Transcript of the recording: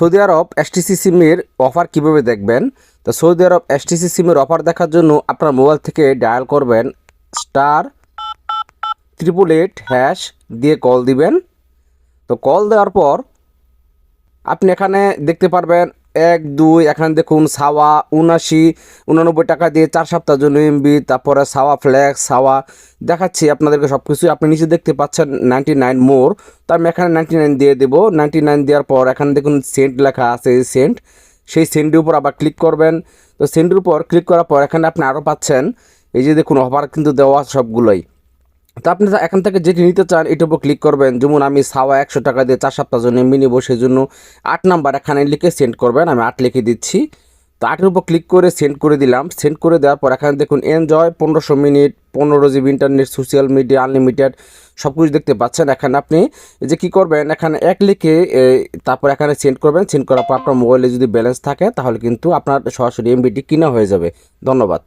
Saudi Arab STC সিমের offer কীভাবে দেখবেন? তো সৌদি আরব এসটিসি সিমের অফার দেখার জন্য আপনার মোবাইল থেকে ডায়াল করবেন স্টার ট্রিপল এইট হ্যাশ দিয়ে কল দিবেন। তো কল দেওয়ার পর আপনি এখানে দেখতে পারবেন এক, দুই, এখানে দেখুন সাওয়া উনাশি উনানব্বই টাকা দিয়ে চার সপ্তাহ জন্য এমবি তারপরে সাওয়া ফ্ল্যাক্স সাওয়া দেখাচ্ছি আপনাদেরকে সব কিছুই আপনি নিচে দেখতে পাচ্ছেন নাইনটি নাইন মোর তো আমি এখানে নাইনটি নাইন দিয়ে দেবো। নাইনটি নাইন দেওয়ার পর এখানে দেখুন সেন্ট লেখা আছে সেন্ট সেই সেন্টের উপর আবার ক্লিক করবেন। তো সেন্টের উপর ক্লিক করার পর এখানে আপনি আরও পাচ্ছেন। এই যে দেখুন অফার কিন্তু দেওয়া সবগুলোই। তো আপনি এখান থেকে যেটি নিতে চান, এটার উপর ক্লিক করবেন। যেমন আমি সাওয়া একশো টাকা দিয়ে চার সপ্তাহ জন্য এমবি নেব সেই জন্য আট নাম্বার এখানে লিখে সেন্ড করবেন। আমি আট লিখে দিচ্ছি। তো আটের উপর ক্লিক করে সেন্ড করে দিলাম। সেন্ড করে দেওয়ার পর এখানে দেখুন এনজয় পনেরোশো মিনিট, পনেরো GB internet social media unlimited সব কিছু দেখতে পাচ্ছেন। এখানে আপনি যে কী করবেন, এখানে এক লিখে তারপর এখানে সেন্ড করবেন। সেন্ড করার পর আপনার মোবাইলে যদি ব্যালেন্স থাকে, তাহলে কিন্তু আপনার সরাসরি এমবিটি কিনা হয়ে যাবে। ধন্যবাদ।